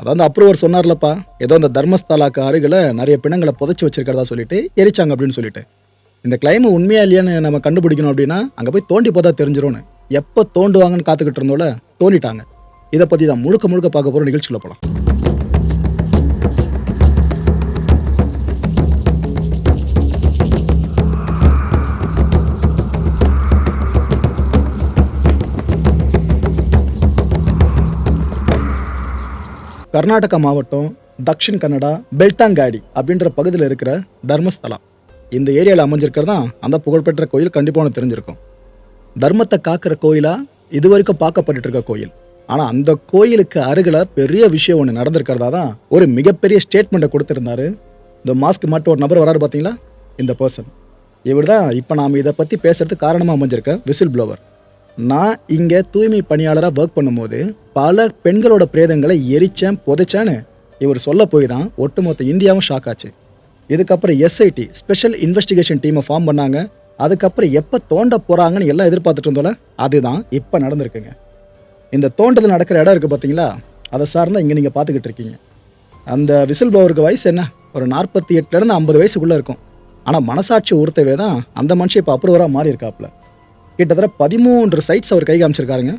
அதாவது அப்ரூவர் சொன்னார்லப்பா. ஏதோ அந்த தர்மஸ்தலாக்கு அருகில் நிறைய பிணங்களை புதைச்சி வச்சிருக்கிறதா சொல்லிட்டு எரிச்சாங்க அப்படின்னு சொல்லிட்டு. இந்த கிளைம் உண்மையா இல்லையான்னு நம்ம கண்டுபிடிக்கணும் அப்படின்னா அங்கே போய் தோண்டி போதா தெரிஞ்சிரும்னு. எப்போ தோண்டுவாங்கன்னு காத்துக்கிட்டு இருந்தோல தோண்டிட்டாங்க. இதை பற்றி தான் முழுக்க முழுக்க பார்க்க போகிற நிகழ்ச்சியில் போகலாம் கர்நாடகா மாவட்டம் தக்ஷின் கன்னடா பெல்டாங்காடி அப்படின்ற பகுதியில் இருக்கிற தர்மஸ்தலா இந்த ஏரியாவில் அமைஞ்சிருக்கிறது தான் அந்த புகழ்பெற்ற கோயில் கண்டிப்பாக ஒன்று தெரிஞ்சிருக்கும். தர்மத்தை காக்கிற கோயிலாக இது வரைக்கும் பார்க்கப்பட்டுட்டு இருக்க கோயில். ஆனால் அந்த கோயிலுக்கு அருகில் பெரிய விஷயம் ஒன்று நடந்திருக்கிறதா தான் ஒரு மிகப்பெரிய ஸ்டேட்மெண்ட்டை கொடுத்துருந்தாரு. இந்த மாஸ்க் மட்டும் ஒரு நபர் வராரு பார்த்தீங்களா இந்த பர்சன் இவர் தான் இப்போ நாம் இதை பற்றி பேசுறதுக்கு காரணமாக அமைஞ்சிருக்க விசில் ப்ளோவர் நான் இங்கே தூய்மை பணியாளராக ஒர்க் பண்ணும்போது பல பெண்களோட பிரேதங்களை எரிச்சேன் புதைச்சேன்னு இவர் சொல்ல போய் தான் ஒட்டுமொத்த இந்தியாவும் ஷாக் ஆச்சு. இதுக்கப்புறம் எஸ்ஐடி ஸ்பெஷல் இன்வெஸ்டிகேஷன் டீமை ஃபார்ம் பண்ணாங்க. அதுக்கப்புறம் எப்போ தோண்ட போகிறாங்கன்னு எல்லாம் எதிர்பார்த்துட்டு இருந்தோம்ல அதுதான் இப்போ நடந்திருக்குங்க. இந்த தோண்டது நடக்கிற இடம் இருக்குது பார்த்தீங்களா அதை சார்ந்தால் இங்கே நீங்கள் பார்த்துக்கிட்டு இருக்கீங்க. அந்த விசில் ப்ளோவருக்கு வயசு என்ன? ஒரு நாற்பத்தி எட்டுலேருந்து ஐம்பது வயசுக்குள்ளே இருக்கும். ஆனால் மனசாட்சி உறுத்தவே தான் அந்த மனுஷன் இப்போ அப்ரூவராக மாறி இருக்காப்புல கிட்டத்தட்ட பதிமூன்று சைட்ஸ் அவர் கை காமிச்சிருக்காருங்க.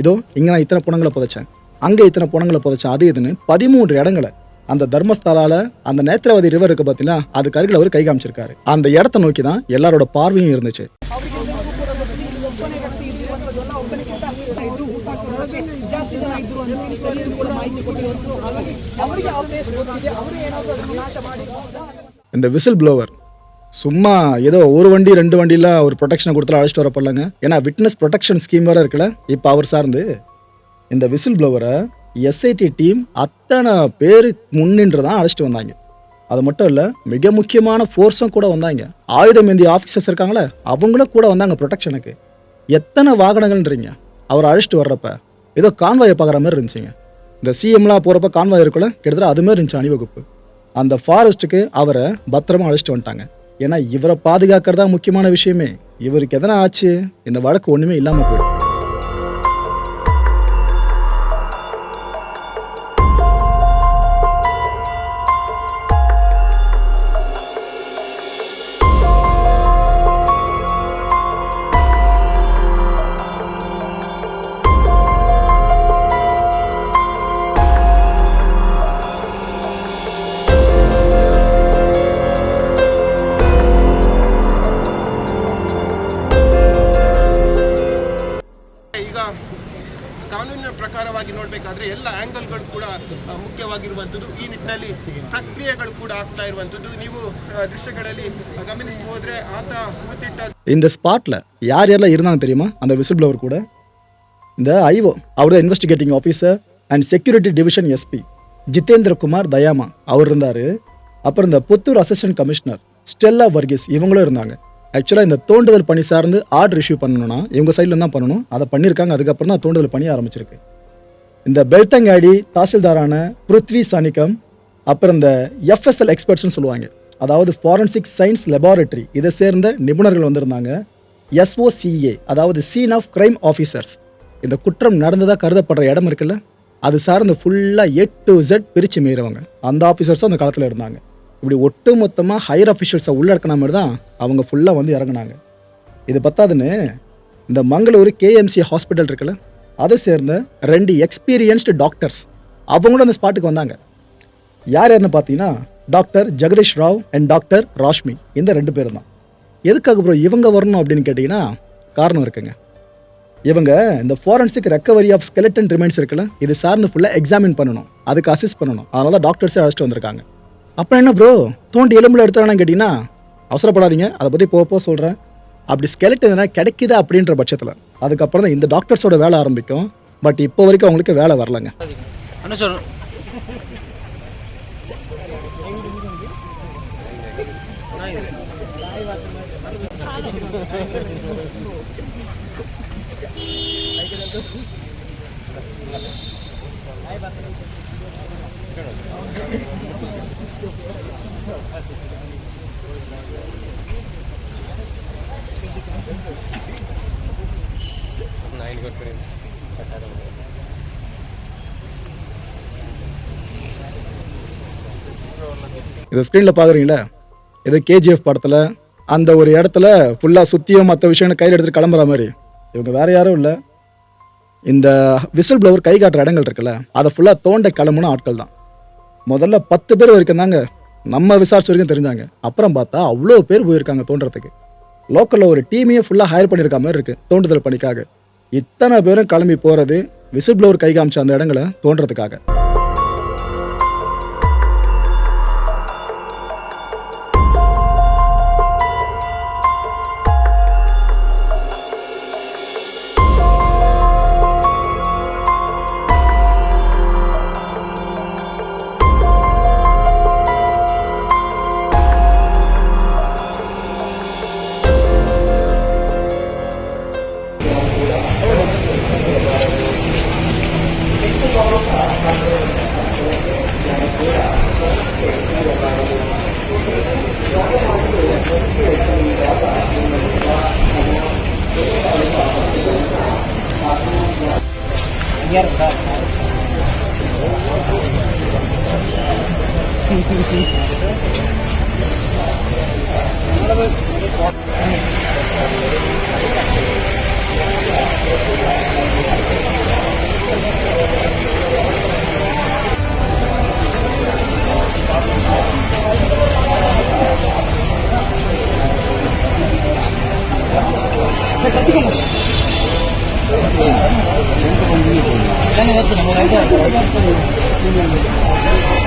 இதோ இங்கே நான் இத்தனை புணங்களை புதைச்சேன். அங்கே இத்தனை புணங்களை புதைச்சேன் அது இதுன்னு பதிமூன்று இடங்களை அந்த தர்மஸ்தலால அந்த நேத்ரவதி ரிவர் இருக்கு பார்த்தீங்கன்னா அது கருகில் அவர் கை காமிச்சிருக்காரு. அந்த இடத்த நோக்கி தான் எல்லாரோட பார்வையும் இருந்துச்சு. இந்த விசில் ப்ளோவர் சும்மா ஏதோ ஒரு வண்டி ரெண்டு வண்டியில் ஒரு ப்ரொடெக்ஷனை கொடுத்து அழைச்சிட்டு வரப்படலங்க. ஏன்னா விட்னஸ் ப்ரொடெக்ஷன் ஸ்கீம் வேறு இருக்குல்ல? இப்போ அவர் சார்ந்து. இந்த விசில் ப்ளோவரை எஸ்ஐடி டீம் அத்தனை பேருக்கு முன்னின்று தான் அழைச்சிட்டு வந்தாங்க. அது மட்டும் இல்லை மிக முக்கியமான ஃபோர்ஸும் கூட வந்தாங்க. ஆயுதம் ஏந்திய ஆஃபீஸர்ஸ் இருக்காங்களே அவங்களும் கூட வந்தாங்க ப்ரொடெக்ஷனுக்கு எத்தனை வாகனங்கள்ன்றீங்க? அவர் அழைச்சிட்டு வர்றப்ப ஏதோ கான்வாயை பார்க்குற மாதிரி இருந்துச்சுங்க. இந்த சிஎம்லாம் போகிறப்ப கான்வாய் இருக்குல்ல கிட்டத்தட்ட அது இருந்துச்சு அணிவகுப்பு. அந்த ஃபாரஸ்ட்டுக்கு அவரை பத்திரமா அழைச்சிட்டு வந்துட்டாங்க. ஏன்னா இவரை பாதுகாக்கிறது தான் முக்கியமான விஷயமே. இவருக்கு எதனா ஆச்சு இந்த வழக்கு ஒன்றுமே இல்லாமல் போயிடும். ಪ್ರಕಾರವಾಗಿ ನೋಡಬೇಕಾದ್ರೆ ಎಲ್ಲ ಆಂಗಲ್ಗಳು ಕೂಡ ಆ, ಮುಖ್ಯವಾಗಿರುವಂಥದ್ದು ಈ ನಿಟ್ಟಿನಲ್ಲಿ ಪ್ರಕ್ರಿಯೆಗಳು ಕೂಡ ಆಗ್ತಾ ಇರುವಂಥದ್ದು ನೀವು ಆ, ದೃಶ್ಯಗಳಲ್ಲಿ ಗಮನಿಸಿ ಹೋದ್ರೆ ಆತ ಕೂತಿಟ್ಟ இந்த ஸ்பாட்டில் யார் யாரெல்லாம் இருந்தாங்க தெரியுமா அந்த விசில் ப்ளவர் கூட இந்த ஐஓ அவர் தான் investigating officer and security division SP Jitendra Kumar Dayama அவர் இருந்தார் அப்புறம் இந்த Puthur assistant commissioner Stella Varghese இவங்களும் இருந்தாங்க ஆக்சுவலாக இந்த தோண்டுதல் பணி சார்ந்து ஆர்டர் இஷ்யூ பண்ணணும்னா இவங்க சைடில் தான் பண்ணணும் அதை பண்ணியிருக்காங்க அதுக்கப்புறம் தான் தோண்டுதல் பணி ஆரம்பிச்சிருக்கு இந்த பெல்தங்காடி தாசில்தாரான பிருத்வி சானிகம் அப்புறம் இந்த எஃப்எஸ்எல் எக்ஸ்பர்ட்ஸ்னு சொல்லுவாங்க அதாவது ஃபாரன்சிக் சயின்ஸ் லெபார்டரி இதை சேர்ந்த நிபுணர்கள் வந்திருந்தாங்க எஸ்ஓசிஏ அதாவது சீன் ஆஃப் கிரைம் ஆஃபீஸர்ஸ் இந்த குற்றம் நடந்ததாக கருதப்படுற இடம் இருக்குல்ல அது சார்ந்து ஃபுல்லாக எட் டு ஜெட் பிரித்து மீறவங்க அந்த ஆஃபீஸர்ஸும் அந்த காலத்தில் இருந்தாங்க இப்படி ஒட்டு மொத்தமாக ஹையர் அஃபிஷியல்ஸை உள்ளடக்கின மாதிரி தான் அவங்க ஃபுல்லாக வந்து இறங்குனாங்க இது பத்தாதுன்னு இந்த மங்களூர் கேஎம்சி ஹாஸ்பிட்டல் இருக்குல்ல அதை சேர்ந்த ரெண்டு எக்ஸ்பீரியன்ஸ்டு டாக்டர்ஸ் அவங்களும் அந்த ஸ்பாட்டுக்கு வந்தாங்க. யார் யாருன்னு பார்த்தீங்கன்னா doctor Jagadish Rao and doctor Rashmi. இந்த ரெண்டு பேரும் தான். எதுக்காக ப்ரோ இவங்க வரணும் அப்படின்னு கேட்டிங்கன்னா காரணம் இருக்குங்க. இவங்க இந்த forensic recovery of skeleton remains இருக்குல்ல இது சார்ந்து ஃபுல்லாக எக்ஸாமின் பண்ணணும். அதுக்கு அசிஸ்ட் பண்ணணும். அதனால தான் டாக்டர்ஸே அழைச்சிட்டு வந்திருக்காங்க. அப்புறம் என்ன ப்ரோ தோண்டி எலும்புல எடுத்தாங்கன்னு கேட்டிங்கன்னா அவசரப்படாதீங்க. அதை பற்றி போக போக சொல்கிறேன் அப்படி ஸ்கெலட் எதுனா கிடைக்குதா அப்படின்ற பட்சத்தில் அதுக்கப்புறம் தான் இந்த டாக்டர்ஸோட வேலை ஆரம்பிக்கும். பட் இப்போ வரைக்கும் அவங்களுக்கு வேலை வரலங்க. அண்ணா இதை ஸ்க்ரீனில் பார்க்குறீங்களா? ஏதோ கேஜிஎஃப் படத்தில் அந்த ஒரு இடத்துல ஃபுல்லாக சுற்றியும் மற்ற விஷயம் கையில் எடுத்துகிட்டு கிளம்புற மாதிரி. இவங்க வேறு யாரும் இல்லை. இந்த விசில் ப்ளவர் கை காட்டுற இடங்கள் இருக்குல்ல அதை ஃபுல்லாக தோண்ட கிளம்புன ஆட்கள் தான். முதல்ல பத்து பேர் வரைக்கும் தாங்க நம்ம விசாரிச்ச வரைக்கும் தெரிஞ்சாங்க. அப்புறம் பார்த்தா அவ்வளோ பேர் போயிருக்காங்க தோன்றதுக்கு. லோக்கலில் ஒரு டீமையே ஃபுல்லாக ஹையர் பண்ணியிருக்க மாதிரி இருக்குது தோண்டுதல் பணிக்காக. இத்தனை பேரும் கிளம்பி போகிறது விசில் ப்ளவர் கை காமிச்ச அந்த இடங்களை தோன்றதுக்காக. Jarka. 上がってもらいたい。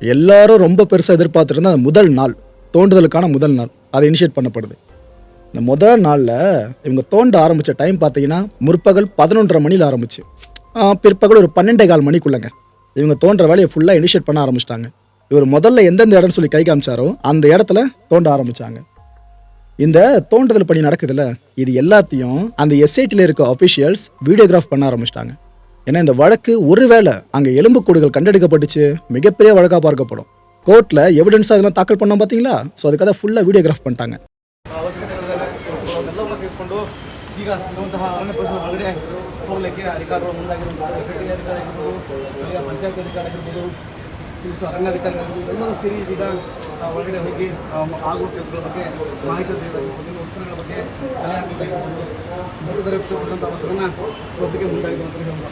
எல்லாரும் ரொம்ப பெருசாக எதிர்பார்த்துருந்த அந்த முதல் நாள் தோண்டுதலுக்கான முதல் நாள். அதை இனிஷியேட் பண்ணப்படுது. இந்த முதல் நாளில் இவங்க தோண்ட ஆரம்பித்த டைம் பார்த்தீங்கன்னா முற்பகல் பதினொன்றரை மணியில் ஆரம்பிச்சு. பிற்பகல் ஒரு பன்னெண்டே கால் மணிக்குள்ளங்க. இவங்க தோன்ற வேலையை ஃபுல்லாக இனிஷியேட் பண்ண ஆரம்பிச்சிட்டாங்க. இவர் முதல்ல எந்தெந்த இடம்னு சொல்லி கை காமிச்சாரோ அந்த இடத்துல தோண்ட ஆரம்பிச்சாங்க. இந்த தோண்டுதல் பணி நடக்குதுல்ல இது எல்லாத்தையும் அந்த எஸ்ஐடியில் இருக்க அஃபிஷியல்ஸ் வீடியோகிராஃப் பண்ண ஆரம்பிச்சிட்டாங்க. ஏன்னா இந்த வழக்கு ஒருவேளை அங்கே எலும்புக்கூடுகள் கண்டெடுக்கப்பட்டுச்சு மிகப்பெரிய வழக்காக பார்க்கப்படும் கோர்ட்டில் எவிடன்ஸ் அதெல்லாம் தாக்கல் பண்ணோம் பார்த்தீங்களா ஸோ அதுக்காக ஃபுல்லாக வீடியோகிராஃப் பண்ணிட்டாங்க ಅವಶ್ಯಕತೆಗಳಿದ್ದಾವೆ ಎಲ್ಲವನ್ನ ತೆಗೆದುಕೊಂಡು ಈಗ ಇರುವಂತಹ ಅರಣ್ಯ ಪರಿಸರ ಒಳಗಡೆ ಹೋಗಲಿಕ್ಕೆ ಅಧಿಕಾರಿಗಳು ಮುಂದಾಗಿರ್ಬೋದು ಎಸ್ ಅಧಿಕಾರಿ ಆಗಿರ್ಬೋದು ಈಗ ಪಂಚಾಯತ್ ಅಧಿಕಾರಿ ಆಗಿರ್ಬೋದು ಇಷ್ಟು ಅರಣ್ಯಾಧಿಕಾರಿ ಆಗಿರ್ಬೋದು ಎಲ್ಲರೂ ಸೇರಿ ಈಗ ಆ, ಒಳಗಡೆ ಹೋಗಿ ಆ, ಆಗುವ ಕೆಲಸಗಳ ಬಗ್ಗೆ ಮಾಹಿತಿ ತಿಳಿದಾಗಿರ್ಬೋದು ಇನ್ನು ಉತ್ಪನ್ನಗಳ ಬಗ್ಗೆ ಕಲೆ ಹಾಕಬೇಕಾಗಿರ್ಬೋದು ಮೂರು ಪಡೆದಂಥ ಅವಸರನ ಒಪ್ಪಿಗೆ ಮುಂದಾಗಿದೆ ಅಂತ ಹೇಳ್ಬೋದು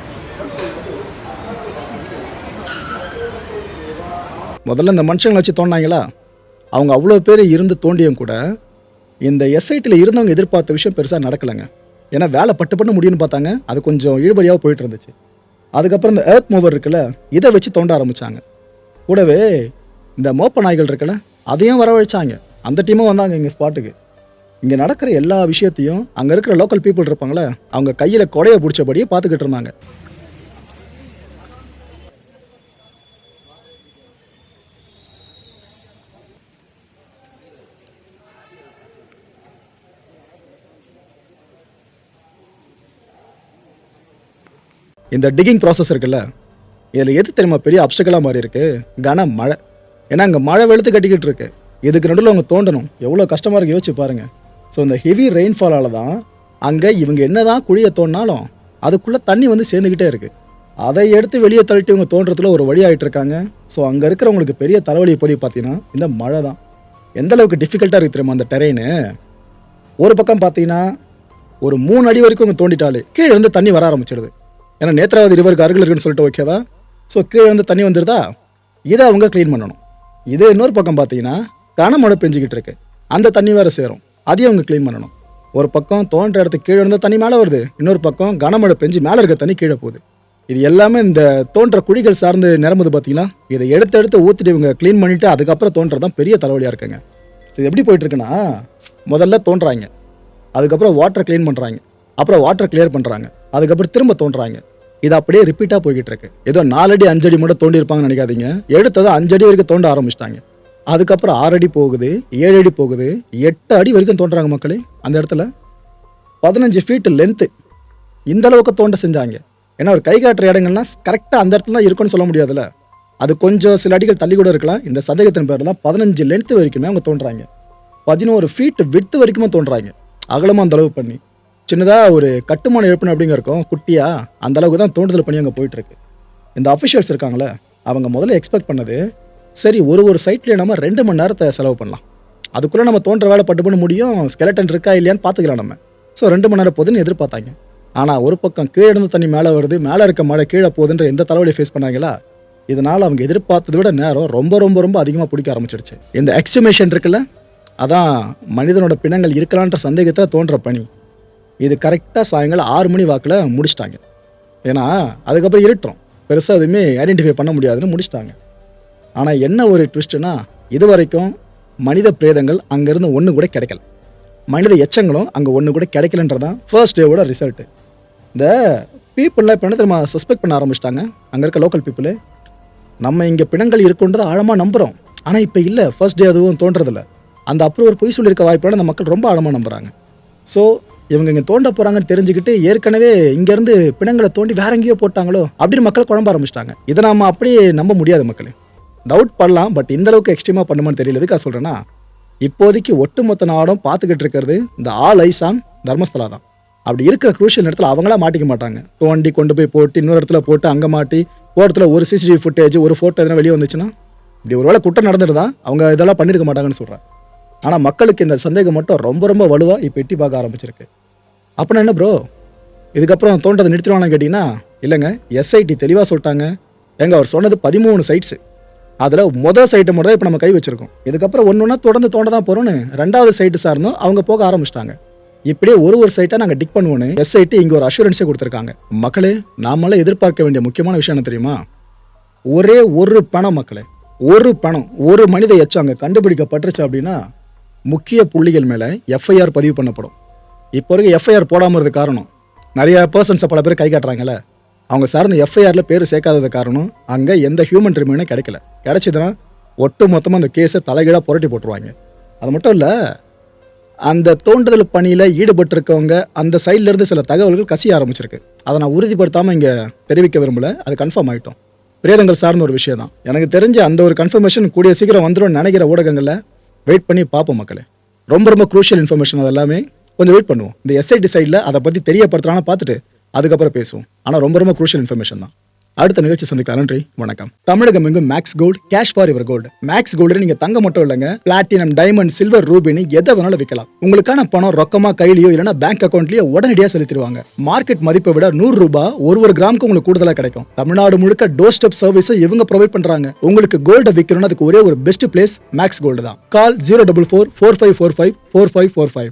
முதல்ல இந்த மனுஷங்களை வச்சு தோண்டினாங்களா? அவங்க அவ்வளோ பேர் இருந்து தோண்டியும் கூட இந்த எஸ்ஐடியில் இருந்தவங்க எதிர்பார்த்த விஷயம் பெருசாக நடக்கலைங்க. ஏன்னா வேலை பட்டு பண்ண முடியும்னு பார்த்தாங்க. அது கொஞ்சம் இழுபறியாக போயிட்டு இருந்துச்சு. அதுக்கப்புறம் இந்த ஏர்த் மூவர் இருக்குல்ல இதை வச்சு தோண்ட ஆரம்பிச்சாங்க. கூடவே இந்த மோப்ப நாய்கள் இருக்குல்ல அதையும் வரவழைச்சாங்க. அந்த டீமும் வந்தாங்க இங்கே ஸ்பாட்டுக்கு இங்கே நடக்கிற எல்லா விஷயத்தையும் அங்கே இருக்கிற லோக்கல் பீப்புள் இருப்பாங்களே அவங்க கையில் கொடையை பிடிச்சபடியே பார்த்துக்கிட்டு இருந்தாங்க. இந்த டிகிங் ப்ராசஸ் இருக்குல்ல இதில் எது தெரியுமா பெரிய அப்டக்கலாக மாறி இருக்கு? கன மழை. ஏன்னா அங்கே மழை வெளுத்து கட்டிக்கிட்டு இருக்கு. இதுக்கு நடுவில் அவங்க தோண்டணும். எவ்வளோ கஷ்டமாக இருக்கு யோசிச்சு பாருங்கள் ஸோ இந்த ஹெவி ரெயின்ஃபாலால் தான் அங்கே இவங்க என்னதான் குழியை தோண்டினாலும் அதுக்குள்ளே தண்ணி வந்து சேர்ந்துக்கிட்டே இருக்குது அதை எடுத்து வெளியே தள்ளிட்டு இவங்க தோன்றதுல ஒரு வழி ஆகிட்டு இருக்காங்க. ஸோ அங்கே இருக்கிறவங்களுக்கு பெரிய தலைவலி இப்போதைக்கு பார்த்தீங்கன்னா இந்த மழை தான். எந்த அளவுக்கு டிஃபிகல்ட்டாக இருக்குது தெரியுமா அந்த டெரெயின் ஒரு பக்கம் பார்த்தீங்கன்னா ஒரு மூணு அடி வரைக்கும் இவங்க தோண்டிட்டாலே கீழே இருந்து தண்ணி வர ஆரம்பிச்சிடுது. ஏன்னா நேத்ராவதி ரிவருக்கு அருகில் இருக்குன்னு சொல்லிட்டு ஓகேவா ஸோ கீழே வந்து தண்ணி வந்துருதா? இதை அவங்க க்ளீன் பண்ணணும். இதே இன்னொரு பக்கம் பார்த்தீங்கன்னா கனமழை பெஞ்சிக்கிட்டு இருக்கு. அந்த தண்ணி வேறு சேரும். அதையும் அவங்க க்ளீன் பண்ணணும். ஒரு பக்கம் தோன்ற இடத்துக்கு கீழே இருந்தால் தண்ணி மேலே வருது. இன்னொரு பக்கம் கனமழை பெஞ்சு மேலே இருக்க தண்ணி கீழே போகுது. இது எல்லாமே இந்த தோன்ற குழிகள் சார்ந்து நிரம்புது பார்த்தீங்களா? இதை எடுத்து எடுத்து ஊற்றிட்டு இவங்க க்ளீன் பண்ணிவிட்டு அதுக்கப்புறம் தோன்றது தான் பெரிய தலைவலியாக இருக்குங்க. இது எப்படி போயிட்டு இருக்குன்னா முதல்ல தோன்றாங்க. அதுக்கப்புறம் வாட்டர் க்ளீன் பண்ணுறாங்க அப்புறம் வாட்டர் கிளியர் பண்ணுறாங்க அதுக்கப்புறம் திரும்ப தோன்றாங்க. இது அப்படியே ரிப்பீட்டாக போய்கிட்டு இருக்கு ஏதோ நாலடி அஞ்சடி மட்டும் தோண்டி இருப்பாங்கன்னு நினைக்காதீங்க. எடுத்தது அஞ்சடி வரைக்கும் தோண்ட ஆரம்பிச்சிட்டாங்க. அதுக்கப்புறம் ஆறடி போகுது ஏழு அடி போகுது எட்டு அடி வரைக்கும் தோன்றாங்க மக்களே அந்த இடத்துல. பதினஞ்சு ஃபீட் லென்த்து இந்த அளவுக்கு தோண்ட செஞ்சாங்க. ஏன்னா ஒரு கை காட்டுற இடங்கள்லாம் கரெக்டாக அந்த இடத்துல தான் இருக்குன்னு சொல்ல முடியாதுல்ல. அது கொஞ்சம் சில அடிகள் தள்ளி கூட இருக்கலாம். இந்த சதவீதத்தின் பேரில் தான் பதினஞ்சு லென்த்து வரைக்குமே அவங்க தோன்றாங்க. பதினோரு ஃபீட் விட்டு வரைக்குமே தோன்றாங்க. அகலமாக அந்த அளவு பண்ணி. சின்னதாக ஒரு கட்டுமான எழுப்பின அப்படிங்க இருக்கும். குட்டியாக அந்த அளவுக்கு தான் தோண்டுதல் பண்ணி அங்கே போயிட்டுருக்கு. இந்த அஃபிஷியல்ஸ் இருக்காங்களே அவங்க முதல்ல எக்ஸ்பெக்ட் பண்ணது சரி ஒரு ஒரு சைட்லேயே நம்ம ரெண்டு மணி நேரத்தை செலவு பண்ணலாம். அதுக்குள்ளே நம்ம தோன்ற வேலை பட்டு பண்ண முடியும் ஸ்கெலட்டன் இருக்கா இல்லையான்னு பார்த்துக்கலாம் நம்ம. ஸோ ரெண்டு மணி நேரம் போதுன்னு எதிர்பார்த்தாங்க. ஆனால் ஒரு பக்கம் கீழே இருந்து தண்ணி மேலே வருது மேலே இருக்க மழை கீழே போகுதுன்ற எந்த தலைவலி ஃபேஸ் பண்ணாங்களா? இதனால் அவங்க எதிர்பார்த்ததை விட நேரம் ரொம்ப ரொம்ப ரொம்ப அதிகமாக பிடிக்க ஆரம்பிச்சிடுச்சு. இந்த எக்ஸ்டிமேஷன் இருக்குல்ல அதான் மனிதனோட பிணங்கள் இருக்கலான்ற சந்தேகத்தை தோன்ற பணி. இது கரெக்டாக சாயங்காலம் ஆறு மணி வாக்கில் முடிச்சிட்டாங்க. ஏன்னா அதுக்கப்புறம் இருட்டுறோம். பெருசாக எதுவுமே ஐடென்டிஃபை பண்ண முடியாதுன்னு முடிச்சிட்டாங்க. ஆனால் என்ன ஒரு ட்விஸ்ட்டுனா இது வரைக்கும் மனித பிரேதங்கள் அங்கேருந்து ஒன்று கூட கிடைக்கல. மனித எச்சங்களும் அங்கே ஒன்று கூட கிடைக்கலன்றதான் ஃபர்ஸ்ட் டேவோட ரிசல்ட்டு இந்த பீப்புளெலாம் இப்போ என்ன திரும்ப சஸ்பெக்ட் பண்ண ஆரம்பிச்சிட்டாங்க. அங்கே இருக்க லோக்கல் பீப்புளு நம்ம இங்கே பிணங்கள் இருக்குன்றதை ஆழமாக நம்புகிறோம் ஆனால் இப்போ இல்லை ஃபர்ஸ்ட் டே அதுவும் தோன்றதில்ல. அந்த அப்ரூவர் பொய் சொல்லியிருக்க வாய்ப்பான அந்த மக்கள் ரொம்ப ஆழமாக நம்புகிறாங்க ஸோ இவங்க இங்கே தோண்ட போகிறாங்கன்னு தெரிஞ்சுக்கிட்டு ஏற்கனவே இங்கேருந்து பிணங்களை தோண்டி வேற எங்கேயோ போட்டாங்களோ அப்படின்னு மக்கள் குழம்ப ஆரம்பிச்சிட்டாங்க. இதை நாம அப்படியே நம்ப முடியாது மக்களே. டவுட் பண்ணலாம் பட் இந்த அளவுக்கு எக்ஸ்ட்ரீமாக பண்ணுமான்னு தெரியல. எதுக்காக சொல்கிறேன்னா இப்போதைக்கு ஒட்டுமொத்த நாடும் பார்த்துக்கிட்டு இருக்கிறது இந்த ஆல் ஐசான் தர்மஸ்தலா தான். அப்படி இருக்கிற குரூஷியல் இடத்துல அவங்களா மாட்டிக்க மாட்டாங்க. தோண்டி கொண்டு போய் போட்டு இன்னொரு இடத்துல போட்டு அங்கே மாட்டி ஒரு இடத்துல ஒரு சிசிடிவி ஃபுட்டேஜ் ஒரு ஃபோட்டோ எதனா வெளியே வந்துச்சுன்னா இப்படி ஒரு வேளை குற்றம் நடந்துருந்தா அவங்க இதெல்லாம் பண்ணியிருக்க மாட்டாங்கன்னு சொல்கிறேன் ஆனால் மக்களுக்கு இந்த சந்தேகம் மட்டும் ரொம்ப ரொம்ப வலுவாக இப்போ எட்டி பார்க்க ஆரம்பிச்சிருக்கு. அப்படின்னா என்ன ப்ரோ இதுக்கப்புறம் தோண்டதை நிறுத்திடுவானு கேட்டிங்கன்னா இல்லைங்க எஸ்ஐடி தெளிவாக சொல்லிட்டாங்க. எங்க அவர் சொன்னது பதிமூணு சைட்ஸு அதில் மொதல் சைட்டை மட்டும் தான் இப்போ நம்ம கை வச்சுருக்கோம். இதுக்கப்புறம் ஒன்று ஒன்றா தொடர்ந்து தோண்ட தான் போகிறோன்னு ரெண்டாவது சைட்டு சார்ந்தும் அவங்க போக ஆரம்பிச்சிட்டாங்க. இப்படியே ஒரு ஒரு சைட்டாக நாங்கள் டிக் பண்ணுவோன்னு எஸ்ஐடி இங்கே ஒரு அஷூரன்ஸே கொடுத்துருக்காங்க. மக்களே நாமெல்லாம் எதிர்பார்க்க வேண்டிய முக்கியமான விஷயம் என்ன தெரியுமா? ஒரே ஒரு பணம் மக்களே ஒரு பணம் ஒரு மனித எச்சம் அங்கே கண்டுபிடிக்கப்பட்டுருச்சு அப்படின்னா முக்கிய புள்ளிகள் மேலே எஃப்ஐஆர் பதிவு பண்ணப்படும். இப்போ வரைக்கும் எஃப்ஐஆர் போடாமல் இருந்த காரணம் நிறைய பர்சன்ஸை பல பேர் கை காட்டுறாங்கல்ல. அவங்க சார்ந்த எஃப்ஐஆரில் பேர் சேர்க்காதது காரணம் அங்கே எந்த ஹியூமன் ரிமைனும் கிடைக்கல. கிடைச்சிதுன்னா ஒட்டு மொத்தமாக அந்த கேஸை தலைகீழாக புரட்டி போட்டுருவாங்க. அது மட்டும் இல்லை அந்த தோண்டுதல் பணியில் ஈடுபட்டிருக்கவங்க அந்த சைட்லேருந்து சில தகவல்கள் கசிய ஆரம்பிச்சிருக்கு. அதை நான் உறுதிப்படுத்தாமல் இங்கே தெரிவிக்க விரும்பல அது கன்ஃபார்ம் ஆகிட்டோம் பிரேதங்கள் சார்ந்த ஒரு விஷயம் தான் எனக்கு தெரிஞ்ச அந்த ஒரு கன்ஃபர்மேஷன் கூடிய சீக்கிரம் வந்துடும் நினைக்கிற ஊடகங்களில் வெயிட் பண்ணி பார்ப்போம் மக்களே. ரொம்ப ரொம்ப குரூஷியல் இன்ஃபர்மேஷன் அது எல்லாமே கொஞ்சம் வெயிட் பண்ணுவோம். இந்த எஸ்ஐடி சைடில் அதை பற்றி தெரியப்படுத்துறான்னு பார்த்துட்டு அதுக்கப்புறம் பேசுவோம். ஆனால் ரொம்ப ரொம்ப குரூஷியல் இன்ஃபர்மேஷன் தான். அடுத்த நிகழ்ச்சி சந்திக்கலாம். நன்றி வணக்கம். தமிழகம் எங்கும் மேக்ஸ் கோல்டு கேஷ் ஃபார் இவர் கோல்டு மேக்ஸ் கோல்டு நீங்க தங்க மட்டும் இல்லைங்க பிளாட்டினம் டைமண்ட் சில்வர் ரூபினி எதை வேணாலும் விற்கலாம். உங்களுக்கான பணம் ரொக்கமா கையிலயோ இல்லைன்னா பேங்க் அக்கௌண்ட்லயோ உடனடியாக செலுத்திடுவாங்க. மார்க்கெட் மதிப்பை விட நூறு ரூபாய் ஒரு ஒரு கிராமுக்கு உங்களுக்கு கூடுதலாக கிடைக்கும். தமிழ்நாடு முழுக்க டோர் ஸ்டெப் சர்வீஸை இவங்க ப்ரொவைட் பண்றாங்க. உங்களுக்கு கோல்டை விற்கணும்னு அதுக்கு ஒரே ஒரு பெஸ்ட் பிளேஸ் மேக்ஸ் கோல்டு தான். Call zero double four four five four five four five four five